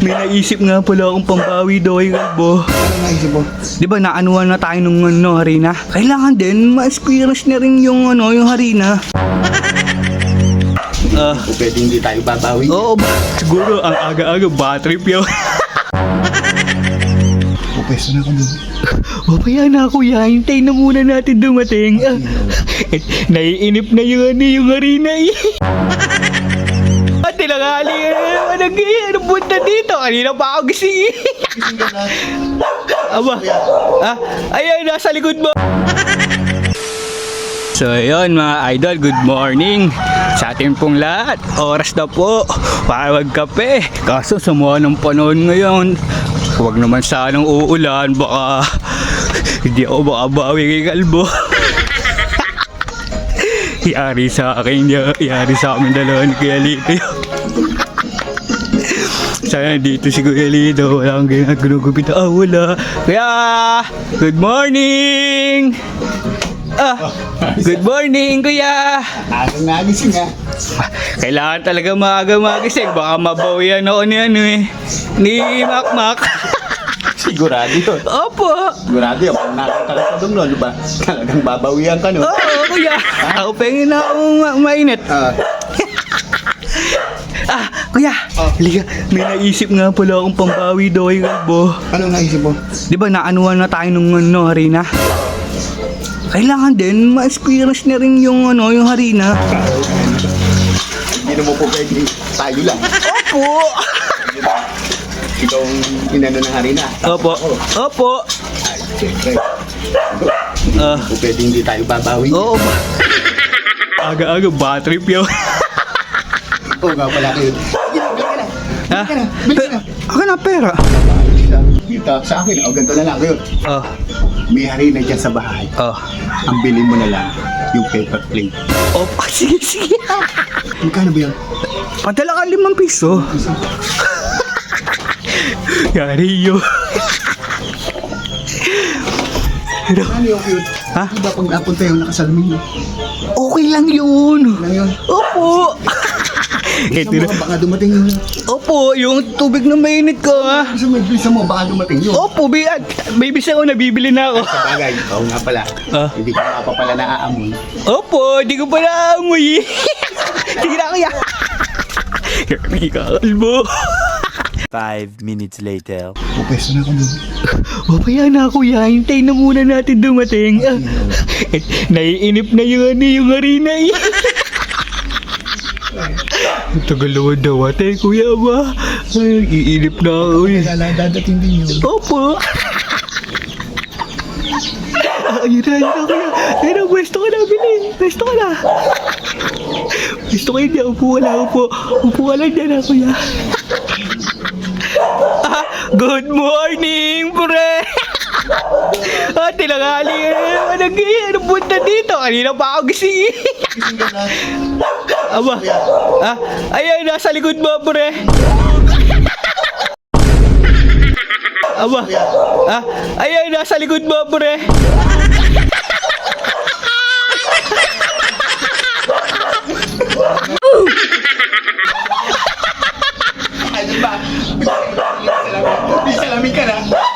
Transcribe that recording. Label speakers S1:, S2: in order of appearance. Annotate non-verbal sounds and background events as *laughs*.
S1: May naisip nga pala akong pambawi daw kay Galbo.
S2: Ano naisip mo?
S1: Di ba naanuhan na tayo nung ano, harina? Kailangan din, ma-squirish na rin yung ano, yung harina. *laughs* Ah,
S2: O pwede hindi tayo babawi.
S1: oo ba? Siguro ang aga-aga bad trip yun. *laughs* *laughs*
S2: O pwesto na kami.
S1: Papaya na kuya, hintay na muna natin dumating. Ah, eh, naiinip na yung ano, yung harina eh. Tinangali naman nag ano punta dito? Kanina pa ako gising. Aba, ah, ayan, nasa likod mo. *laughs* So ayun mga idol, good morning sa ating pong lahat. Oras na po para magkape. Kaso sa mga ng panahon ngayon, huwag naman sanang uulan, baka *laughs* hindi ako makabawi kay Kalbo. *laughs* Yari sa akin yari sa amin dalawa ni Kuya Lito. Sana dito si Kuya Lito, walang ginagulugupit. Ah, wala. Kuya, good morning! Ah, good morning, Kuya!
S2: Araw na gising ha.
S1: Kailangan talaga maaga magising. Baka mabawian ako ni ano eh. Ni Makmak.
S2: Sigurado yun.
S1: Opo.
S2: Sigurado yun. Kung nakita ka doon, no, ba? Talagang babawian ka, no?
S1: Oo, kuya. Ako pengin na akong ma- mainit.
S2: Ah,
S1: Ah, kuya. Halika, may naisip nga pala akong pambawi daw kay Galbo.
S2: ano naisip mo?
S1: Di ba naanuhan na tayo nung ano, harina? Kailangan din, ma-squirish na rin yung ano, yung harina.
S2: Hindi naman po pwede tayo lang.
S1: Opo.
S2: Ikaw ang inano ng harina.
S1: Opo. Opo. Ah,
S2: O pwede hindi tayo babawi.
S1: oo? Aga-aga, bad trip yun.
S2: Oo nga pala kayo.
S1: Ha?
S2: Bili ka na,
S1: pera.
S2: Dito, sa akin, o ganito na lang kayo.
S1: Oh,
S2: May harina dyan sa bahay.
S1: oh.
S2: Ang bilhin mo na lang, yung paper plate.
S1: Oh, *laughs* sige, sige.
S2: Magkano ba yan?
S1: Padala ka limang piso. *laughs* Yari yun.
S2: Ano yung cute?
S1: Ha?
S2: Di ba pag napunta yung nakasalamin mo?
S1: Okay lang yun.
S2: Lang yun.
S1: Opo. Ito
S2: mo,
S1: na.
S2: baka dumating yun.
S1: Opo, yung tubig na mainit ko ha.
S2: Bisa mo, bisa mo, baka dumating yun.
S1: Opo, bi baby ako, nabibili na ako.
S2: Sa bagay, oo nga pala.
S1: Ah.
S2: Hindi ka nga pa pala naaamoy.
S1: Opo, di ko pa naamoy. *laughs* Sige na kuya. Kami kakalbo.
S3: Five minutes later.
S2: O pwesto na kami.
S1: Papaya na kuya, hintay na muna natin dumating. Ah, *laughs* naiinip na yung ano, yung harina eh. *laughs* Ang Tagal naman daw ate, kuya ba? Ay, iinip na ako eh.
S2: Kala dadating din yun.
S1: Opo. Ayun na, ayun na kuya. Ayun na, pwesto ka na, bili. Pwesto ka na. Pwesto ka na, upo ka na, upo. Upo ka lang dyan, ah, kuya. *laughs* Ah, good morning, pre! ah, tinangali ka na naman ang. Ano punta dito? Kanina pa ako gising. Aba. Ah, ayan, nasa likod mo, pre. Aba. Ah, ayan, nasa likod mo, pre. Ano ba? Di salamin ka na.